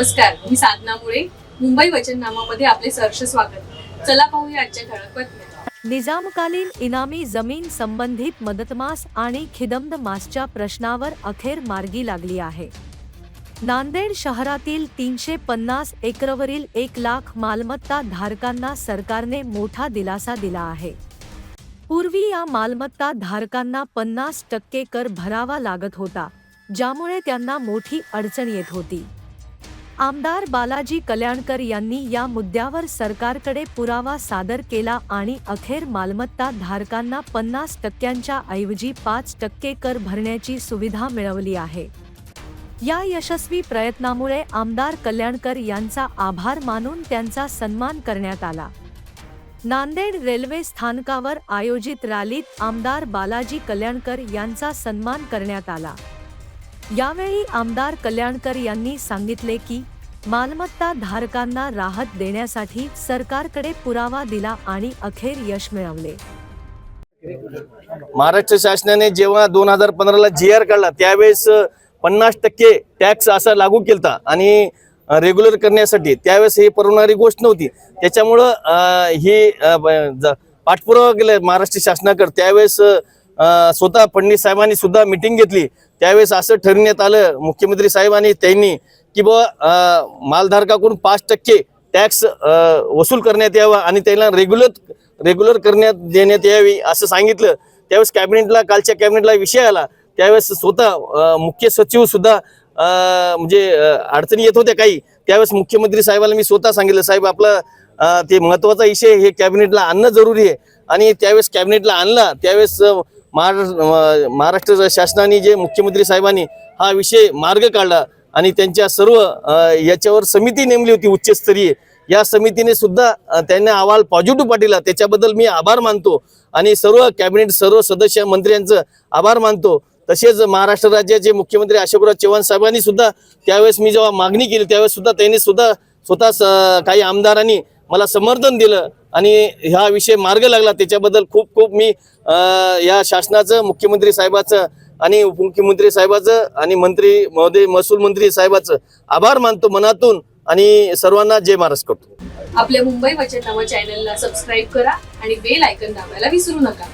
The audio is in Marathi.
नमस्कार मी साधना मुळे मुंबई वचननामामध्ये आपले सहर्ष स्वागत. चला पाहूया आजच्या ठळक बातम्या. निजामकालीन इनामी जमीन संबंधित मदतमास आणि खिदमत मासच्या प्रश्नावर अखेर मार्गी लागली आहे. नांदेड शहरातील तीनशे पन्नास एकरवरील एक लाख मालमत्ता धारकांना सरकारने मोठा दिलासा दिला आहे. पूर्वी या मालमत्ता धारकांना पन्नास टक्के कर भरावा लागत होता ज्यामुळे त्यांना मोठी अडचण येत होती. आमदार बालाजी कल्याणकर यांनी या मुद्द्यावर सरकारकडे पुरावा सादर केला आणि अखेर मालमत्ता धारकांना पन्नास टक्क्यांच्या ऐवजी पाच टक्के कर भरण्याची सुविधा मिळवली आहे. या यशस्वी प्रयत्नामुळे आमदार कल्याणकर यांचा आभार मानून त्यांचा सन्मान करण्यात आला. नांदेड रेल्वे स्थानकावर आयोजित रॅलीत आमदार बालाजी कल्याणकर यांचा सन्मान करण्यात आला. यावेळी आमदार कल्याणकर यांनी सांगितले की मालमत्ता धारकांना राहत देण्यासाठी सरकारकडे पुरावा दिला आणि अखेर यश मिळवले. महाराष्ट्र शासनाने जेव्हा दोन हजार पंधराला जी आर काढला त्यावेळेस पन्नास टक्के टॅक्स असा लागू केलता आणि रेग्युलर करण्यासाठी. त्यावेळेस ही परवणारी गोष्ट नव्हती. त्याच्यामुळं ही पाठपुरावा केला महाराष्ट्र शासनाकडे. त्यावेळेस स्वतः फडणवीस साहेबांनी सुद्धा मिटिंग घेतली. त्यावेळेस असं ठरवण्यात आलं मुख्यमंत्री साहेबांनी त्यांनी की बुवा मालधारकाकडून पाच टक्के टॅक्स वसूल करण्यात यावा आणि त्याला रेग्युलर रेग्युलर करण्यात देण्यात यावी असं सांगितलं. त्यावेळेस कॅबिनेटला कालच्या कॅबिनेटला विषय आला. त्यावेळेस स्वतः मुख्य सचिव सुद्धा म्हणजे अडचणी येत होत्या काही. त्यावेळेस मुख्यमंत्री साहेबांना मी स्वतः सांगितलं साहेब आपला ते महत्त्वाचा विषय हे कॅबिनेटला आणणं जरुरी आहे. आणि त्यावेळेस कॅबिनेटला आणला. त्यावेळेस महाराष्ट्र महाराष्ट्र शासनाने जे मुख्यमंत्री साहेबांनी हा विषय मार्ग काढला आणि त्यांच्या सर्व याच्यावर समिती नेमली होती उच्चस्तरीय. या समितीने सुद्धा त्यांना अहवाल पॉझिटिव्ह पाठवला त्याच्याबद्दल मी आभार मानतो आणि सर्व कॅबिनेट सर्व सदस्य मंत्र्यांचं आभार मानतो. तसेच महाराष्ट्र राज्याचे मुख्यमंत्री अशोकराव चव्हाण साहेबांनी सुद्धा त्यावेळेस मी जेव्हा मागणी केली त्यावेळेस सुद्धा त्यांनी सुद्धा स्वतः स- काही आमदारांनी मला समर्थन दिलं. आणि हा विषय मार्ग लागला. त्याच्याबद्दल खूप खूप मी या शासनाचं मुख्यमंत्री साहेबाचं आणि उपमुख्यमंत्री साहेबाचं आणि मंत्री महोदय महसूल मंत्री साहेबाचं आभार मानतो मनातून आणि सर्वांना जय महाराज करतो. आपल्या मुंबई वचननामा चॅनलला सबस्क्राईब करा आणि बेल आयकन दाबायला विसरू नका.